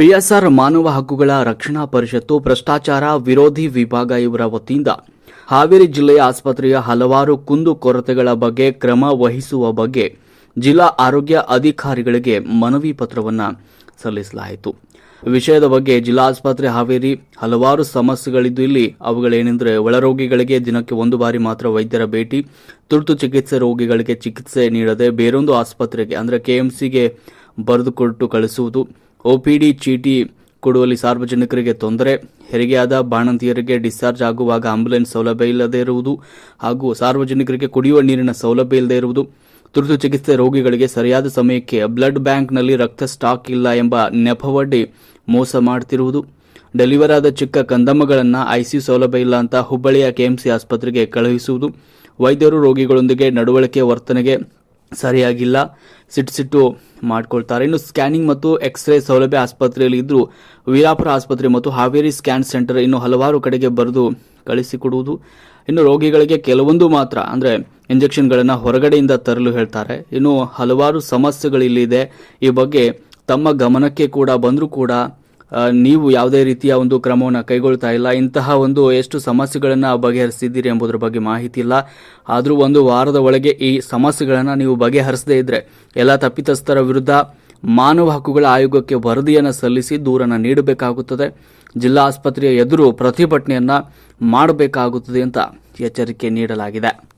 PSR ಮಾನವ ಹಕ್ಕುಗಳ ರಕ್ಷಣಾ ಪರಿಷತ್ತು ಭ್ರಷ್ಟಾಚಾರ ವಿರೋಧಿ ವಿಭಾಗ ಇವರ ವತಿಯಿಂದ ಹಾವೇರಿ ಜಿಲ್ಲೆಯ ಆಸ್ಪತ್ರೆಯ ಹಲವಾರು ಕುಂದು ಕೊರತೆಗಳ ಬಗ್ಗೆ ಕ್ರಮ ವಹಿಸುವ ಬಗ್ಗೆ ಜಿಲ್ಲಾ ಆರೋಗ್ಯ ಅಧಿಕಾರಿಗಳಿಗೆ ಮನವಿ ಪತ್ರವನ್ನು ಸಲ್ಲಿಸಲಾಯಿತು. ವಿಷಯದ ಬಗ್ಗೆ ಜಿಲ್ಲಾ ಆಸ್ಪತ್ರೆ ಹಾವೇರಿ ಹಲವಾರು ಸಮಸ್ಯೆಗಳಿದ್ದು ಇಲ್ಲಿ ಅವುಗಳೇನೆಂದರೆ ಒಳರೋಗಿಗಳಿಗೆ ದಿನಕ್ಕೆ ಒಂದು ಬಾರಿ ಮಾತ್ರ ವೈದ್ಯರ ಭೇಟಿ, ತುರ್ತು ಚಿಕಿತ್ಸೆ ರೋಗಿಗಳಿಗೆ ಚಿಕಿತ್ಸೆ ನೀಡದೆ ಬೇರೊಂದು ಆಸ್ಪತ್ರೆಗೆ ಅಂದರೆ ಕೆಎಂಸಿಗೆ ಬರೆದುಕೊಟ್ಟು ಕಳಿಸುವುದು ಒಪಿಡಿ ಚೀಟಿ ಕೊಡುವಲ್ಲಿ ಸಾರ್ವಜನಿಕರಿಗೆ ತೊಂದರೆ. ಹೆರಿಗೆಯಾದ ಬಾಣಂತಿಯರಿಗೆ ಡಿಸ್ಚಾರ್ಜ್ ಆಗುವಾಗ ಆಂಬ್ಯುಲೆನ್ಸ್ ಸೌಲಭ್ಯ ಇಲ್ಲದೇ ಇರುವುದು ಹಾಗೂ ಸಾರ್ವಜನಿಕರಿಗೆ ಕುಡಿಯುವ ನೀರಿನ ಸೌಲಭ್ಯ ಇಲ್ಲದೇ ಇರುವುದು. ತುರ್ತು ಚಿಕಿತ್ಸೆ ರೋಗಿಗಳಿಗೆ ಸರಿಯಾದ ಸಮಯಕ್ಕೆ ಬ್ಲಡ್ ಬ್ಯಾಂಕ್ನಲ್ಲಿ ರಕ್ತ ಸ್ಟಾಕ್ ಇಲ್ಲ ಎಂಬ ನೆಪವಡ್ಡಿ ಮೋಸ ಮಾಡ್ತಿರುವುದು. ಡೆಲಿವರ್ ಆದ ಚಿಕ್ಕ ಕಂದಮ್ಮಗಳನ್ನು ಐಸಿಯು ಸೌಲಭ್ಯ ಇಲ್ಲ ಅಂತ ಹುಬ್ಬಳ್ಳಿಯ ಕೆಎಂಸಿ ಆಸ್ಪತ್ರೆಗೆ ಕಳುಹಿಸುವುದು. ವೈದ್ಯರು ರೋಗಿಗಳೊಂದಿಗೆ ನಡವಳಿಕೆ ವರ್ತನೆಗೆ ಸರಿಯಾಗಿಲ್ಲ. ಸಿಟ್ಟು ಸಿಟ್ಟು ಮಾಡ್ಕೊಳ್ತಾರೆ. ಇನ್ನು ಸ್ಕ್ಯಾನಿಂಗ್ ಮತ್ತು ಎಕ್ಸ್ರೇ ಸೌಲಭ್ಯ ಆಸ್ಪತ್ರೆಯಲ್ಲಿ ಇದ್ದರೂ ವೀರಾಪುರ ಆಸ್ಪತ್ರೆ ಮತ್ತು ಹಾವೇರಿ ಸ್ಕ್ಯಾನ್ ಸೆಂಟರ್ ಇನ್ನು ಹಲವಾರು ಕಡೆಗೆ ಬರೆದು ಕಳಿಸಿಕೊಡುವುದು. ಇನ್ನು ರೋಗಿಗಳಿಗೆ ಕೆಲವೊಂದು ಮಾತ್ರ, ಅಂದರೆ ಇಂಜೆಕ್ಷನ್ಗಳನ್ನು ಹೊರಗಡೆಯಿಂದ ತರಲು ಹೇಳ್ತಾರೆ. ಇನ್ನು ಹಲವಾರು ಸಮಸ್ಯೆಗಳಿಲ್ಲಿದೆ. ಈ ಬಗ್ಗೆ ತಮ್ಮ ಗಮನಕ್ಕೆ ಕೂಡ ಬಂದರೂ ಕೂಡ ನೀವು ಯಾವುದೇ ರೀತಿಯ ಒಂದು ಕ್ರಮವನ್ನು ಕೈಗೊಳ್ತಾ ಇಲ್ಲ. ಇಂತಹ ಒಂದು ಎಷ್ಟು ಸಮಸ್ಯೆಗಳನ್ನು ಬಗೆಹರಿಸಿದ್ದೀರಿ ಎಂಬುದರ ಬಗ್ಗೆ ಮಾಹಿತಿ ಇಲ್ಲ. ಆದರೂ ಒಂದು ವಾರದ ಒಳಗೆ ಈ ಸಮಸ್ಯೆಗಳನ್ನು ನೀವು ಬಗೆಹರಿಸದೇ ಇದ್ದರೆ ಎಲ್ಲ ತಪ್ಪಿತಸ್ಥರ ವಿರುದ್ಧ ಮಾನವ ಹಕ್ಕುಗಳ ಆಯೋಗಕ್ಕೆ ವರದಿಯನ್ನು ಸಲ್ಲಿಸಿ ದೂರನ್ನು ನೀಡಬೇಕಾಗುತ್ತದೆ. ಜಿಲ್ಲಾ ಆಸ್ಪತ್ರೆಯ ಎದುರು ಪ್ರತಿಭಟನೆಯನ್ನು ಮಾಡಬೇಕಾಗುತ್ತದೆ ಅಂತ ಎಚ್ಚರಿಕೆ ನೀಡಲಾಗಿದೆ.